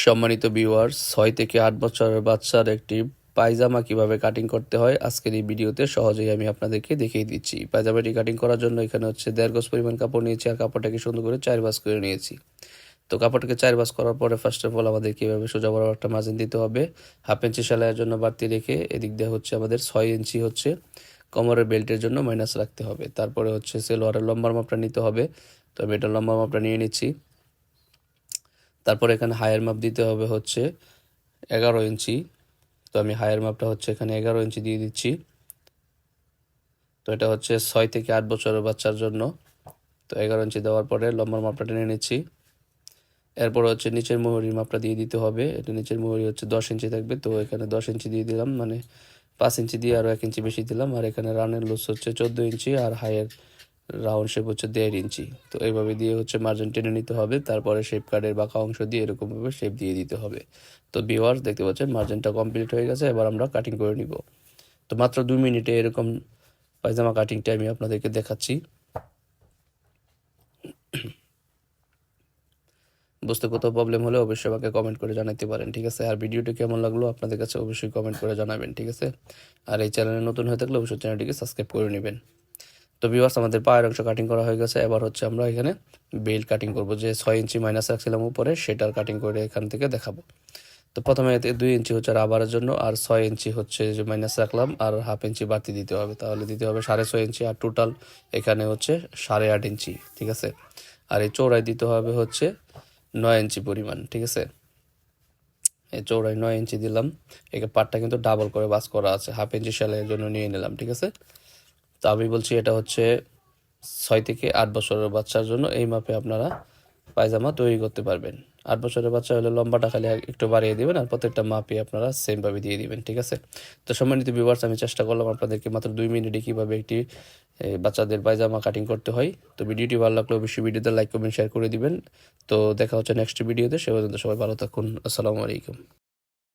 সম্মানিত ভিউয়ার্স ছয় থেকে আট বছরের বাচ্চার একটি পায়জামা কীভাবে কাটিং করতে হয়, আজকের এই ভিডিওতে সহজেই আমি আপনাদেরকে দেখিয়ে দিচ্ছি। পায়জামাটি কাটিং করার জন্য এখানে হচ্ছে দেড় গজ পরিমাণ কাপড় নিয়েছি আর কাপড়টাকে সুন্দর করে চার ভাঁজ করে নিয়েছি। তো কাপড়টাকে চার ভাঁজ করার পরে ফার্স্ট অফ অল আমাদের কীভাবে সোজা বড় একটা মার্জিন দিতে হবে হাফ ইঞ্চি সেলাইয়ের জন্য বাড়তি রেখে এদিক দিয়ে হচ্ছে আমাদের ছয় ইঞ্চি হচ্ছে কোমরের বেল্টের জন্য মাইনাস রাখতে হবে। তারপরে হচ্ছে সেলোয়ারের লম্বার মাপটা নিতে হবে। তো আমি এটা লম্বা মাপটা নিয়ে নিচ্ছি। তারপর এখানে হায়ার মাপ দিতে হবে হচ্ছে এগারো ইঞ্চি তো আমি হায়ার মাপটা হচ্ছে এখানে এগারো ইঞ্চি দিয়ে দিচ্ছি। তো এটা হচ্ছে ছয় থেকে আট বছরের বাচ্চার জন্য। তো এগারো ইঞ্চি দেওয়ার পরে লম্বার মাপটা টেনে নিচ্ছি। এরপর হচ্ছে নিচের মোহরির মাপটা দিয়ে দিতে হবে। এটা নিচের মোহরি হচ্ছে দশ ইঞ্চি থাকবে। তো এখানে দশ ইঞ্চি দিয়ে দিলাম মানে পাঁচ ইঞ্চি দিয়ে আরও এক ইঞ্চি বেশি দিলাম। আর এখানে রানের লুজ হচ্ছে চোদ্দ ইঞ্চি আর হাইয়ের রাউন্ড শেপ হচ্ছে দেড় ইঞ্চি। তো এইভাবে দিয়ে হচ্ছে মার্জিন টেনে নিতে হবে, তারপরে শেপ কার্ডের বাঁকা অংশ দিয়ে এরকমভাবে শেপ দিয়ে দিতে হবে। তো ভিওয়ার্স দেখতে পাচ্ছেন মার্জিনটা কমপ্লিট হয়ে গেছে, এবার আমরা কাটিং করে নিব। তো মাত্র দুই মিনিটে এরকম পায়জামা কাটিংটা আমি আপনাদেরকে দেখাচ্ছি। বুঝতে কোথাও প্রবলেম হলে অবশ্যই আমাকে কমেন্ট করে জানাতে পারেন, ঠিক আছে? আর ভিডিওটি কেমন লাগল আপনাদের কাছে অবশ্যই কমেন্ট করে জানাবেন, ঠিক আছে? আর এই চ্যানেলে নতুন হয়ে থাকলে অবশ্যই চ্যানেলটিকে সাবস্ক্রাইব করে নেবেন। তো ভিউয়ার্স আমাদের পায়ের অংশ কাটিং করা হয়ে গেছে। এবার হচ্ছে আমরা এখানে বেল্ট কাটিং করব, যে ছয় ইঞ্চি মাইনাস রাখছিলাম উপরে, সেটার কাটিং করে এখান থেকে দেখাবো। তো প্রথমে দুই ইঞ্চি হচ্ছে রাবারের জন্য, আর ছয় ইঞ্চি হচ্ছে যে মাইনাস রাখলাম, আর হাফ ইঞ্চি বাড়তি দিতে হবে। তাহলে দিতে হবে সাড়ে ছয় ইঞ্চি, আর টোটাল এখানে হচ্ছে সাড়ে আট ইঞ্চি, ঠিক আছে? আর এই চৌড়ায় দিতে হবে হচ্ছে নয় ইঞ্চি পরিমাণ, ঠিক আছে? এই চৌড়ায় নয় ইঞ্চি দিলাম। এই পাটটা কিন্তু ডাবল করে বাস করা আছে। হাফ ইঞ্চি সেলাইয়ের জন্য নিয়ে নিলাম, ঠিক আছে? তো আমি বলছি এটা হচ্ছে ছয় থেকে আট বছরের বাচ্চার জন্য এই মাপে আপনারা পায়জামা তৈরি করতে পারবেন। আট বছরের বাচ্চা হলে লম্বাটা খালি একটু বাড়িয়ে দিবেন আর প্রত্যেকটা মাপে আপনারা সেমভাবে দিয়ে দিবেন, ঠিক আছে? তো সম্মানিত ভিউয়ার্স আমি চেষ্টা করলাম আপনাদেরকে মাত্র দুই মিনিটে কীভাবে একটি বাচ্চাদের পায়জামা কাটিং করতে হয়। তো ভিডিওটি ভালো লাগলে অবশ্যই ভিডিওতে লাইক কমেন্ট শেয়ার করে দিবেন। তো দেখা হচ্ছে নেক্সট ভিডিওতে সে পর্যন্ত সবাই ভালো থাকুন। আসসালামু আলাইকুম।